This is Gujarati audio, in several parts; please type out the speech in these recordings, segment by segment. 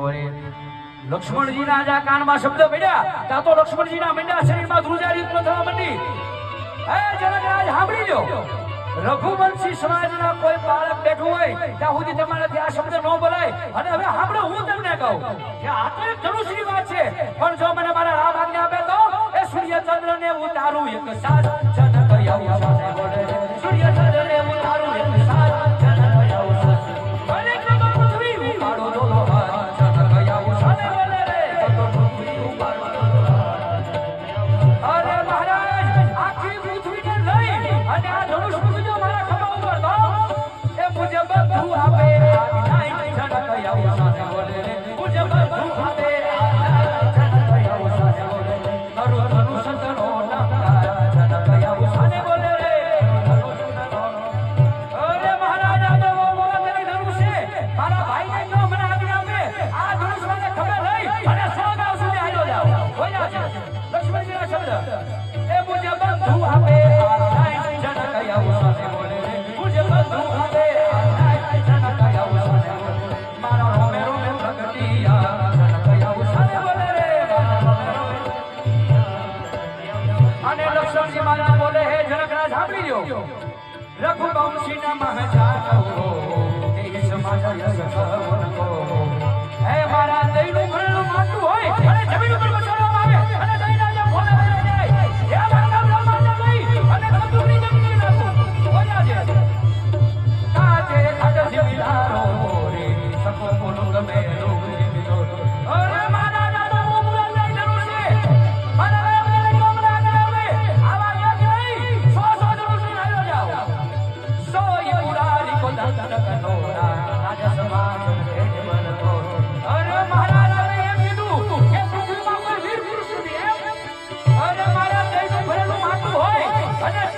બોલે લક્ષ્મણજીના જ કાનમાં શબ્દ પડ્યા ત્યાં તો લક્ષ્મણજીના મંડ્યા શરીરમાં ધ્રુજારી ઉત્પન્ન થવા માંડી હે સાંભળી લો રઘુવંશી સમાજના કોઈ બાળક બેઠું હોય, ત્યાં સુધી તમારાથી આ શબ્દ ન બોલાય. અને હવે સાંભળો, હું તમને કહું. કે આ તો એક ધનુષની વાત છે. પણ જો મને મારા રામ આજ્ઞા આપે તો? એ સૂર્યચંદ્રને ઉતારું એક સાથ જનક સૂર્યચંદ્રને લક્ષ્મણજી મહારાજ બોલે, હે જનકરાજ સાંભળી લ્યો રઘુવંશીના કહો તે સમાજ યશ સવન કો હે મારા દૈનું ઘરેલું માટું હોય અને જમીન ઉપર બચાવવામાં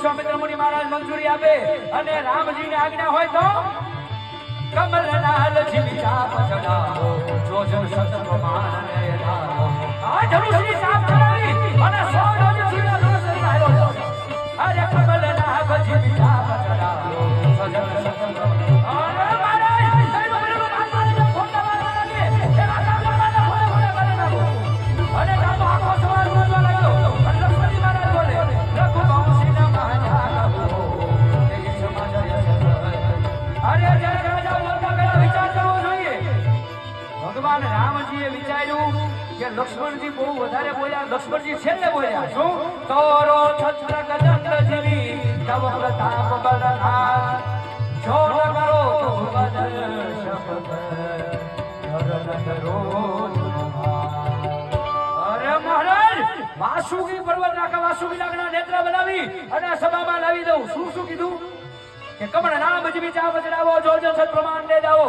વિશ્વામિત્ર મુનિ મહારાજ મંજૂરી આપે અને રામજીની આજ્ઞા હોય તો કમલ નાલ જીવી ચાપ ચડાવો જો જન સત પ્રમાણ ને લાવો. આ ધનુષની ચાપ કરાવી અને સો રોજ જીવા લઈને આવ્યો અરે કમલ નાગ જીવી ચાપ ચડાવો સત પ્રમાણ કે લક્ષ્મણજી બહુ વધારે બોલ્યા લક્ષ્મણજી છેલ્લે બોલ્યા. શું? તોરો છત્ર ગજંત્ર જીવી તવ પ્રતાપ બલહાર જો ન કરો બદલ શબ્દ કરો અરે મહારાજ વાસુકી પર્વત નાખા વાસુકી નાગના નેત્ર બનાવી અને સભામાં લાવી દઉં. શું શું કીધું? કે કમળ નામ જીવી ચા બજડાવો જો જો સત પ્રમાણ દે જાઓ.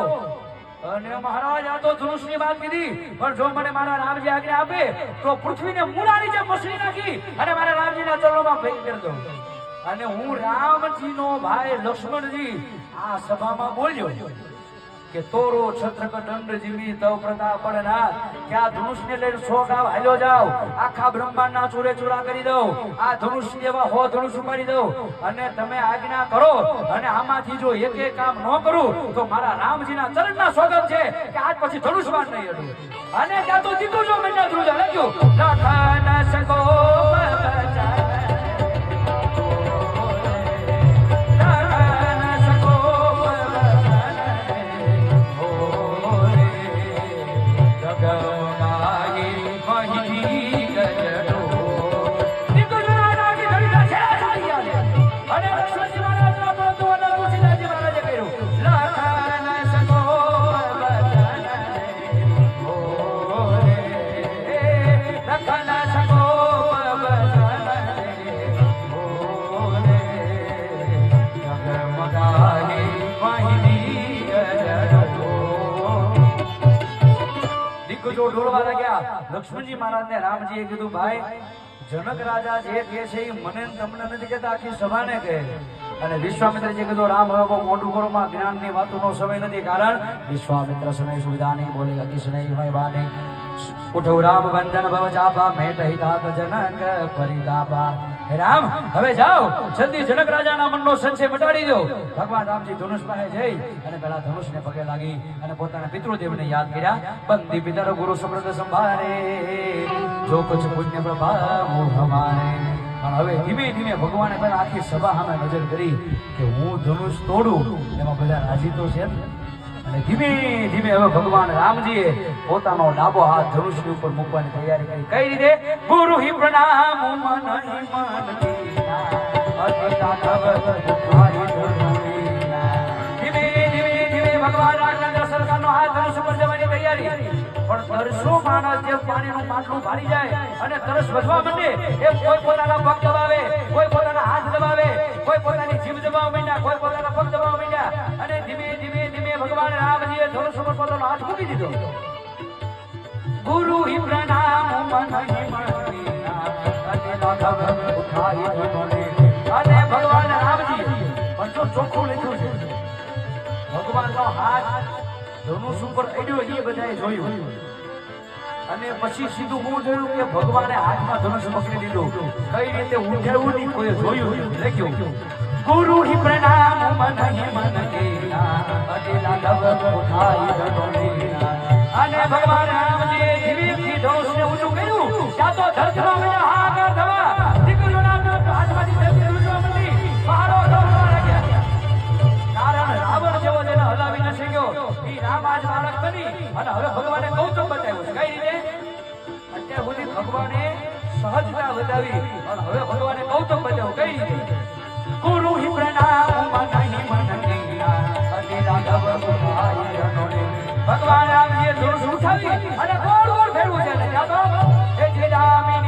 અને મહારાજ, આ તો ધનુષની વાત કીધી. પણ જો મને મારા રામજી આજ્ઞા આપે, તો પૃથ્વીને મૂળા નીચે પસરી નાખી અને મારા રામજીના ચરણોમાં ભેગ કરી દઉં. અને હું રામજીનો ભાઈ લક્ષ્મણજી આ સભામાં બોલ્યો. કે તોરો છત્રક દંડ જીવી તવ પ્રતાપ પડનાર કે આ ધનુષને લઈને સો ગાવ હાલ્યો જાવ, આખા બ્રહ્માંડના ચૂરે ચૂરા કરી દઉં, આ ધનુષ જેવા હો ધનુષ ઉપાડી દઉં. અને તમે આજ્ઞા કરો, અને આમાંથી જો એક એક કામ ન કરું, તો મારા રામજીના ચરણના સ્વાગત છે, કે આજ પછી ધનુષ બાણ નહીં અડું. અને ત્યાં તો દીકરું જો મેં ધ્રુજા લખ્યું, લખન સકો દિગ્ગજો ઢોળવા લાગ્યા, લક્ષ્મણજી મહારાજને રામજીએ કીધું, ભાઈ, જનક રાજા જે કહે છે એ મને તમને નથી કહેતા, આખી સભાને કહે. અને વિશ્વામિત્રજી કીધું, રામ, હવે મોટું કરો માં જ્ઞાનની વાતોનો સમય નથી, કારણ વિશ્વામિત્ર સમય સુવિધા નહીં, બોલે અતિશ નહીં, હોય બાને ઉઠો, રામ વંદન ભવ ચાપા મેટ હિતાત જનક પરિતાપા. રામ, હવે જાઓ. જલ્દી જનક રાજાના મનનો સંશય મટાડી દો. ભગવાન રામજી ધનુષ પાસે જઈ અને પેલા ધનુષને પગે લાગી અને પોતાના પિતૃદેવને યાદ કર્યા. બંદી પિતર ગુરુ સુબ્રત સંભારે જો કુછ પુણ્ય પ્રભાવ હમારે. પણ હવે ધીમે ધીમે ભગવાને પણ આખી સભા સામે નજર કરી કે હું ધનુષ તોડું. એમાં બધા રાજી તો છે ધીમે ધીમે હવે ભગવાન રામજીએ પોતાનો ડાબો હાથ ધનુષની ઉપર મૂકવાની તૈયારી કરી. કઈ રીતે? ગુરુ હિ પ્રણામ જાય અને તરસ વધવા માંડે, એ કોઈ પોતાના પગ દબાવે, કોઈ પોતાના હાથ દબાવે, કોઈ પોતાની જીભ દબાવવા માંડ્યા, કોઈ પોતાના પગ દબાવવા માંડ્યા. અને ધીમે ધીમે ભગવાન રામજીએ ધનુષ ઉપર પોતાનો હાથ મૂકી દીધો. ગુરુ હિ પ્રણામ, મન હિ અને ભગવાન રામજી પંચો ચોખ્ખું લખ્યું છે, ભગવાનનો હાથ ધનુષ ઉપર કર્યો એ બધાએ જોયું. અને પછી સીધું હું જોયું કે ભગવાને હાથમાં ધનુષ પકડી લીધું. કઈ રીતે ઉઠેવું નહીં કોઈ જોયું લખ્યું. ગુરુ હિ પ્રણામ, મન હિ મન અને ભગવાન ભગવાને સહજતા બતાવી અને હવે ભગવાને ગૌતમ બતાવ્યું. કઈ ગુરુ પ્રણામ ભગવાન આવીએ ધૂળ ઉઠાવી અને ગોળ ગોળ ફેરવું છે એ જે રામી